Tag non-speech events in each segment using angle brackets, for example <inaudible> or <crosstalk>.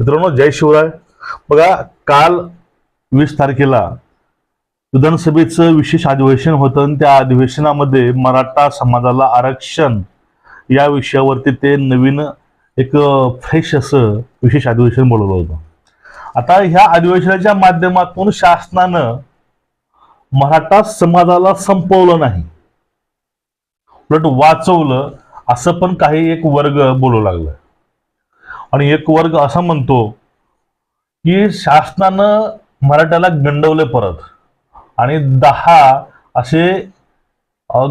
मित्रांनो जय शिवराय. बघा काल वीस तारखेला विधानसभेचं विशेष अधिवेशन होतं आणि त्या अधिवेशनामध्ये मराठा समाजाला आरक्षण या विषयावरती ते नवीन एक फ्रेश असं विशेष अधिवेशन बोलवलं होतं. आता ह्या अधिवेशनाच्या माध्यमातून शासनानं मराठा समाजाला संपवलं नाही. उलट वाचवलं असं पण काही एक वर्ग बोलू लागलं. आणि एक वर्ग असा म्हणतो की शासनानं मराठ्याला गंडवले परत. आणि दहा असे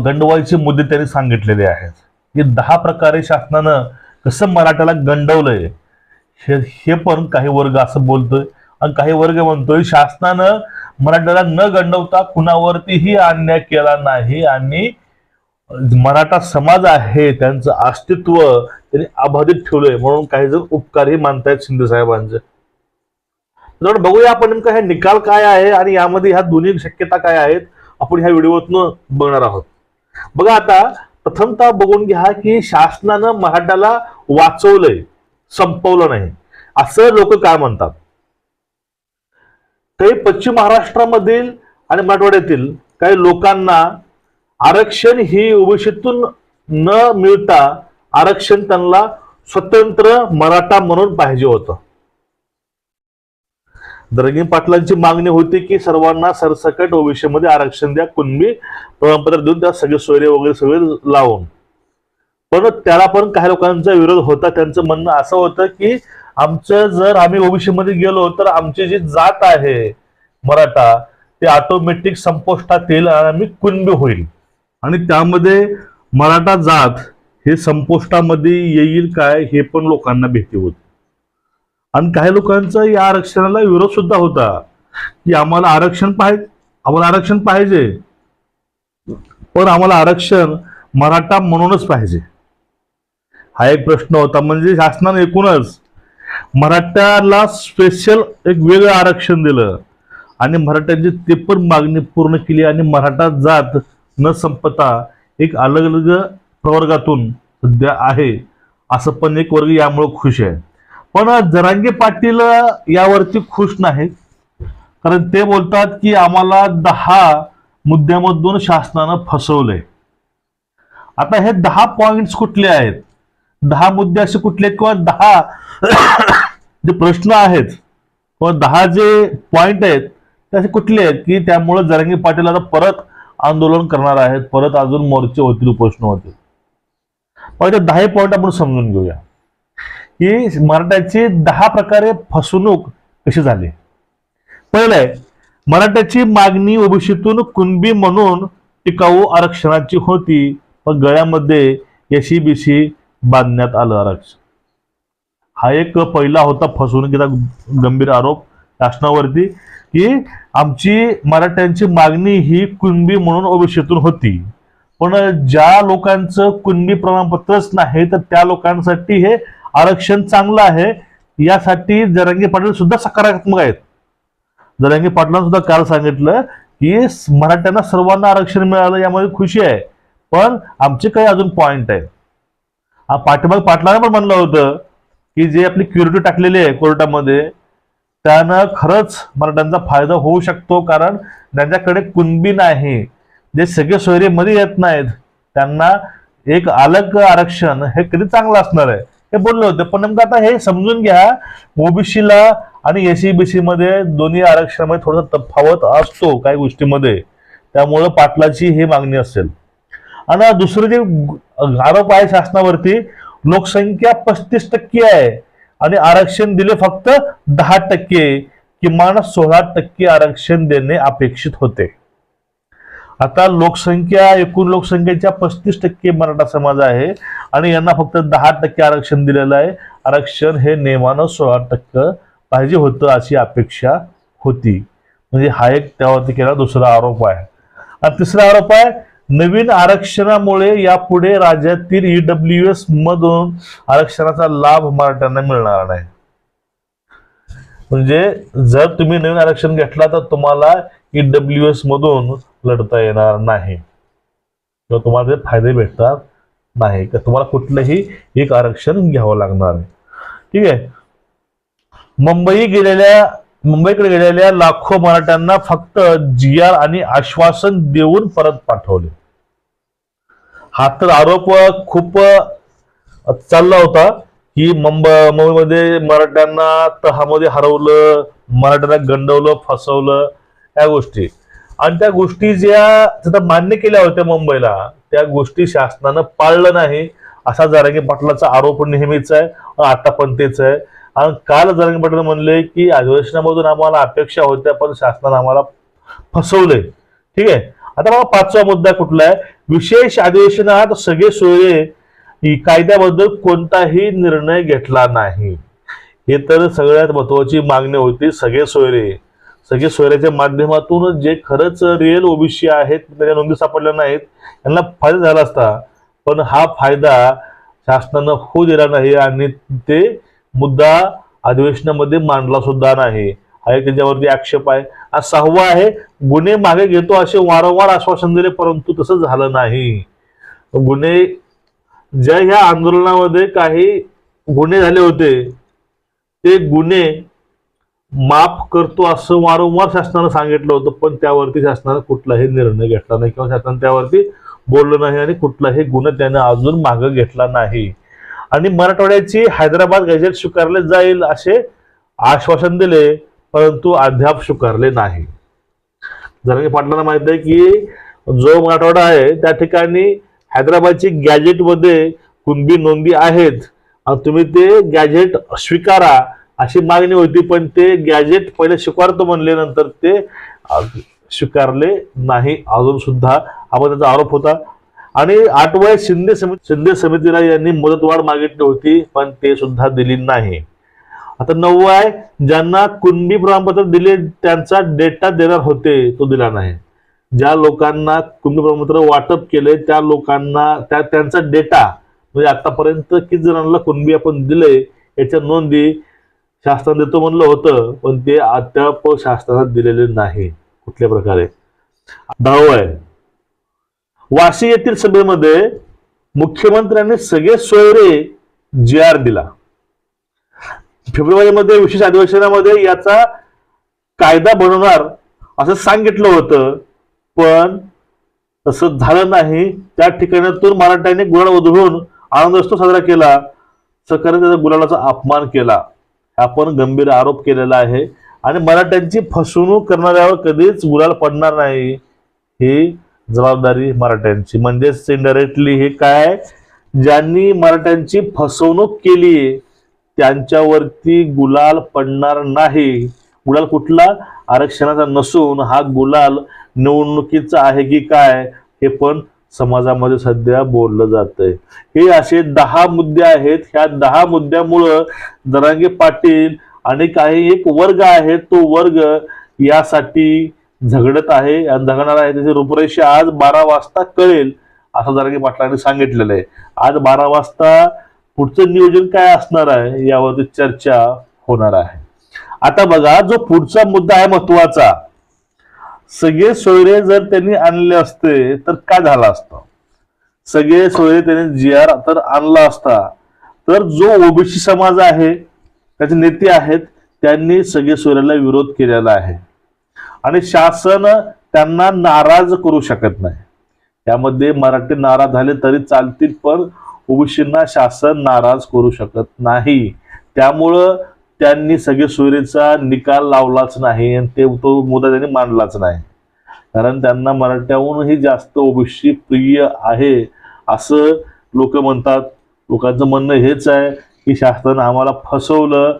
गंडवायचे मुद्दे त्यांनी सांगितलेले आहेत. की दहा प्रकारे शासनानं कसं मराठ्याला गंडवलंय हे हे पण काही वर्ग असं बोलतोय. आणि काही वर्ग म्हणतोय शासनानं मराठ्याला न गंडवता कुणावरतीही अन्याय केला नाही आणि मराठा समाज आहे त्यांचं अस्तित्व त्यांनी अबाधित ठेवलंय म्हणून काही जण उपकारही मानतायत शिंदे साहेबांचे. तर बघूया आपण नेमका हे निकाल काय आहे आणि यामध्ये ह्या दोन्ही शक्यता काय आहेत आपण ह्या व्हिडिओतनं बघणार आहोत. बघा आता प्रथमतः बघून घ्या की शासनानं मराठ्याला वाचवलंय संपवलं नाही. असं लोक काय म्हणतात? काही पश्चिम महाराष्ट्रामधील आणि मराठवाड्यातील काही लोकांना आरक्षण ही ओबीसीतून न मिळता आरक्षण त्यांना स्वतंत्र मराठा म्हणून पाहिजे होतं. दरगी पाटलांची मागणी होती की सर्वांना सरसकट ओबीसी मध्ये आरक्षण द्या कुणबी प्रमाणपत्र देऊन त्या सगळे सोयरे वगैरे सगळे लावून. पण त्याला पण काही लोकांचा विरोध होता त्यांचं म्हणणं असं होतं की आमचं जर आम्ही ओबीसी मध्ये गेलो तर आमची जी जात आहे मराठा ते ऑटोमॅटिक संपुष्टात येईल आणि आम्ही कुणबी होईल. आणि त्यामध्ये मराठा जात हे संपुष्टामध्ये येईल काय हे पण लोकांना भीती होती. आणि काही लोकांचा या आरक्षणाला विरोध सुद्धा होता की आम्हाला आरक्षण पाहिजे आम्हाला आरक्षण पाहिजे. पण आम्हाला आरक्षण मराठा म्हणूनच पाहिजे. हा एक प्रश्न होता. म्हणजे शासनाने एकूणच मराठ्याला स्पेशल एक वेगळं आरक्षण दिलं. आणि मराठ्यांची ते पण मागणी पूर्ण केली आणि मराठा जात न संपता एक अलग अलग प्रवर्गातून सध्या आहे. असं पण एक वर्ग यामुळे खुश आहे. पण जरांगे पाटील यावरती खुश नाहीत. कारण ते बोलतात की आम्हाला दहा मुद्द्यामधून शासनानं फसवलंय. आता हे दहा पॉइंट्स कुठले आहेत? दहा मुद्दे असे कुठले आहेत किंवा दहा <coughs> जे प्रश्न आहेत किंवा दहा जे पॉइंट आहेत ते असे कुठले आहेत की त्यामुळे जरांगे पाटील आता परत आंदोलन करणार आहेत. परत अजून मोर्चे होतील उपोषण होतील. पण दहा पॉईंट आपण समजून घेऊया. की मराठ्याची दहा प्रकारे फसवणूक कशी झाली? पहिलं आहे मराठ्याची मागणी ओबीसीतून कुणबी म्हणून टिकाऊ आरक्षणाची होती. पण गळ्यामध्ये एसीबीसी बांधण्यात आलं आरक्षण. हा एक पहिला होता फसवणुकीचा गंभीर आरोप. शासनावरती की आमची मराठ्यांची मागणी ही कुणबी म्हणून ओबीसीतून होती. पण ज्या लोकांचं कुणबी प्रमाणपत्रच नाही तर त्या लोकांसाठी हे आरक्षण चांगलं आहे. यासाठी जरांगी पाटील सुद्धा सकारात्मक आहेत. जरांगी पाटलांना सुद्धा काल सांगितलं की मराठ्यांना सर्वांना आरक्षण मिळालं यामध्ये खुशी आहे. पण आमचे काही अजून पॉइंट आहे पाठीमाग पाटलांना पण म्हणलं होतं की जे आपली क्युरिटी टाकलेली आहे कोर्टामध्ये त्यानं खरंच मराठ्यांचा फायदा होऊ शकतो कारण त्यांच्याकडे कुणबी नाही. जे सगळे सोयरे मध्ये येत नाहीत त्यांना एक अलग आरक्षण हे कधी चांगलं असणार आहे? हे बोलले होते. पण नेमकं आता हे समजून घ्या ओबीसीला आणि एसीबीसी मध्ये दोन्ही आरक्षणामध्ये थोडासा तफावत असतो काही गोष्टीमध्ये. त्यामुळं पाटलाची ही मागणी असेल. आणि दुसरं जे आरोप आहे शासनावरती लोकसंख्या पस्तीस टक्के आहे. आणि आरक्षण दिले फक्त दहा टक्के किमान सोळा टक्के आरक्षण देणे अपेक्षित होते. आता लोकसंख्या एकूण लोकसंख्येच्या पस्तीस टक्के मराठा समाज आहे आणि यांना फक्त दहा टक्के आरक्षण दिलेलं आहे. आरक्षण हे नियमानं सोळा टक्के पाहिजे होतं अशी अपेक्षा होती. म्हणजे हा एक त्यावरती केला दुसरा आरोप आहे. आणि तिसरा आरोप आहे नवीन आरक्षणामुळे यापुढे राज्यातील ईडब्ल्यू एस मधून आरक्षणाचा लाभ मराठ्यांना मिळणार नाही. म्हणजे जर तुम्ही नवीन आरक्षण घेतला तर तुम्हाला ईडब्ल्यू एस मधून लढता येणार नाही. किंवा तुम्हाला ते फायदे भेटणार नाही. का तुम्हाला कुठलंही एक आरक्षण घ्यावं लागणार आहे ठीक आहे? मुंबई गेलेल्या मुंबईकडे गेलेल्या लाखो मराठ्यांना फक्त जी आर आणि आश्वासन देऊन परत पाठवले. हा तर आरोप खूप चालला होता की मुंबईमध्ये मराठ्यांना तहामध्ये हरवलं मराठ्यांना गंडवलं फसवलं या गोष्टी. आणि त्या गोष्टी ज्या तिथं मान्य केल्या होत्या मुंबईला त्या गोष्टी शासनानं पाळलं नाही असा जारांगी पाटलाचा आरोप नेहमीच आहे आता पण तेच आहे. आणि काल जरंग पाटील म्हणले की अधिवेशनामधून आम्हाला अपेक्षा होत्या पण शासनानं आम्हाला फसवले. ठीक आहे? आता मला पाचवा मुद्दा कुठला आहे? विशेष अधिवेशनात सगळे सोयरे कायद्याबद्दल कोणताही निर्णय घेतला नाही. हे तर सगळ्यात महत्वाची मागणी होती सगळे सोयरे. सगळे सोयऱ्याच्या माध्यमातून जे खरंच रिअल ओबीसी आहेत त्याच्या नोंदी सापडल्या नाहीत यांना फायदा झाला असता. पण हा फायदा शासनानं होऊ दिला नाही आणि ते मुद्दा अधिवेशनामध्ये मांडला सुद्धा नाही. हा एक त्याच्यावरती आक्षेप आहे. हा सहावा आहे गुन्हे मागे घेतो असे वारंवार आश्वासन दिले परंतु तसं झालं नाही. गुन्हे ज्या ह्या आंदोलनामध्ये काही गुन्हे झाले होते ते गुन्हे माफ करतो असं वारंवार शासनानं सांगितलं होतं पण त्यावरती शासनानं कुठलाही निर्णय घेतला नाही. किंवा शासनानं त्यावरती बोललं नाही आणि कुठलाही गुन्हा त्याने अजून मागं घेतला नाही. आणि मराठवाड्याची हैदराबाद गॅजेट स्वीकारले जाईल असे आश्वासन दिले परंतु अद्याप स्वीकारले नाही. जरांगे पाटलांना माहीत आहे की जो मराठवाडा आहे त्या ठिकाणी हैदराबादची गॅजेटमध्ये कुणबी नोंदी आहेत आणि तुम्ही ते गॅजेट स्वीकारा अशी मागणी होती पण ते गॅजेट पहिले स्वीकारतो म्हणले नंतर ते स्वीकारले नाही. अजून सुद्धा आपण त्याचा आरोप होता. आणि आठवड्यात शिंदे समिती शिंदे समितीला यांनी मुदतवाढ मागितली होती पण ते सुद्धा दिली नाही. आता नववं आहे ज्यांना कुणबी प्रमाणपत्र दिले त्यांचा डेटा देणार होते तो दिला नाही. ज्या लोकांना कुणबी प्रमाणपत्र वाटप केले त्या लोकांना त्या त्यांचा डेटा म्हणजे आतापर्यंत किती जणांना कुणबी आपण दिले याच्या नोंदी शासनात देतो म्हणलं होतं पण ते अद्याप शासनात दिलेले नाही कुठल्या प्रकारे. दहावं आहे वाशी येथील सभेमध्ये मुख्यमंत्र्यांनी सगळे सोयरे जी आर दिला. फेब्रुवारीमध्ये विशेष अधिवेशनामध्ये याचा कायदा बनवणार असं सांगितलं होतं पण तसं झालं नाही. त्या ठिकाणातून मराठ्यांनी गुलाल उधळून आनंदोत्सव साजरा केला. सरकारने त्याचा गुलालाचा अपमान केला. हा गंभीर आरोप केलेला आहे. आणि मराठ्यांची फसवणूक करणाऱ्यावर कधीच गुलाल पडणार नाही. ही जबाबदारी मराठ्यांची. म्हणजेच इंडायरेक्टली हे काय ज्यांनी मराठ्यांची फसवणूक केली त्यांच्यावरती गुलाल पडणार नाही. गुलाल कुठला? आरक्षणाचा नसून हा गुलाल निवडणुकीचा आहे की काय? हे पण समाजामध्ये सध्या बोललं जातंय. हे असे दहा मुद्दे आहेत. ह्या दहा मुद्द्यामुळं दरांगे पाटील आणि काही एक वर्ग आहे तो वर्ग यासाठी झगडत आहे आणि झगडणार आहे त्याची रूपरेषा आज बारा वाजता कळेल असं दरांगे पाटलांनी सांगितलेलं आहे. आज बारा वाजता पुढचं नियोजन काय असणार आहे यावरती चर्चा होणार आहे. आता बघा जो पुढचा मुद्दा आहे महत्त्वाचा सगळे सोयरे जर त्यांनी आणले असते तर काय झालं असतं? सगळे सोयरे त्यांनी जी आर तर आणला असता तर जो ओबीसी समाज आहे त्याचे नेते आहेत त्यांनी सगळे सोयऱ्याला विरोध केलेला आहे. आणि शासन त्यांना नाराज करू शकत नाही. त्यामध्ये मराठी नाराज झाले तरी चालतील पण ओबीसींना शासन नाराज करू शकत नाही. त्यामुळं त्यांनी सगळे सोयरीचा निकाल लावलाच नाही आणि ते तो मुद्दा त्यांनी मांडलाच नाही. कारण त्यांना मराठ्याहूनही जास्त ओबीसी प्रिय आहे असं लोक म्हणतात. लोकांचं म्हणणं हेच आहे की शासनानं आम्हाला फसवलं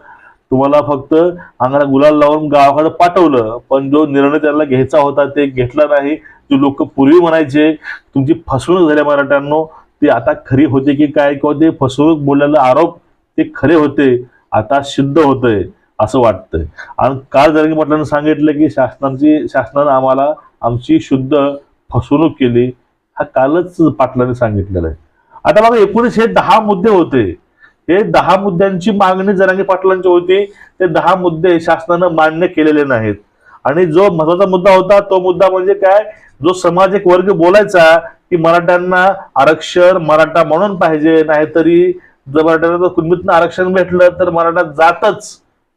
तुम्हाला फक्त अंगाला गुलाल लावून गावाकडे पाठवलं पण जो निर्णय त्यांना घ्यायचा होता ते घेतला नाही. ते लोक पूर्वी म्हणायचे तुमची फसवणूक झाली मराठ्यांनो ते आता खरी होते की काय? किंवा ते फसवणूक बोलल्याला आरोप ते खरे होते आता सिद्ध होतंय असं वाटतंय. आणि काल जरंगी पाटलांनी सांगितलं की शासनाची शासनानं आम्हाला आमची शुद्ध फसवणूक केली हा कालच पाटलांनी सांगितलेलं आहे. आता बघा एकोणीसशे दहा मुद्दे होते. हे दहा मुद्द्यांची मागणी जरांगे पाटलांची होती ते दहा मुद्दे शासनानं मान्य केलेले नाहीत. आणि जो महत्त्वाचा मुद्दा होता तो मुद्दा म्हणजे काय? जो समाज एक वर्ग बोलायचा की मराठ्यांना आरक्षण मराठा म्हणून पाहिजे नाहीतरी जर मराठ्यांना जर कुणबीतनं आरक्षण भेटलं तर मराठा जातच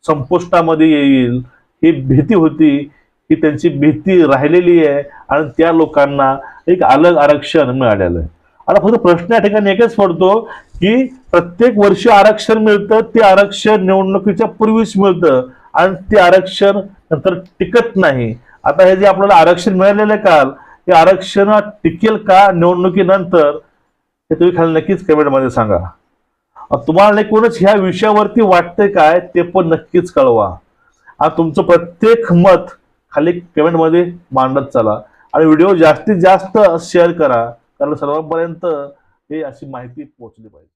संपुष्टामध्ये येईल. ही भीती होती ही त्यांची भीती राहिलेली आहे आणि त्या लोकांना एक अलग आरक्षण मिळालेलं आहे. आता फक्त प्रश्न या ठिकाणी एकच पडतो की प्रत्येक वर्षी आरक्षण मिळतं ते आरक्षण निवडणुकीच्या पूर्वीच मिळतं आणि ते आरक्षण नंतर टिकत नाही. आता हे जे आपल्याला आरक्षण मिळालेलं आहे काल ते आरक्षण टिकेल का निवडणुकीनंतर हे तुम्ही खाली नक्कीच कमेंटमध्ये सांगा. तुम्हाला एकूणच ह्या विषयावरती वाटतंय काय ते पण नक्कीच कळवा. आणि तुमचं प्रत्येक मत खाली कमेंटमध्ये मांडत चला. आणि व्हिडिओ जास्तीत जास्त शेअर करा. कारण सर्वांपर्यंत हे अशी माहिती पोहोचली पाहिजे.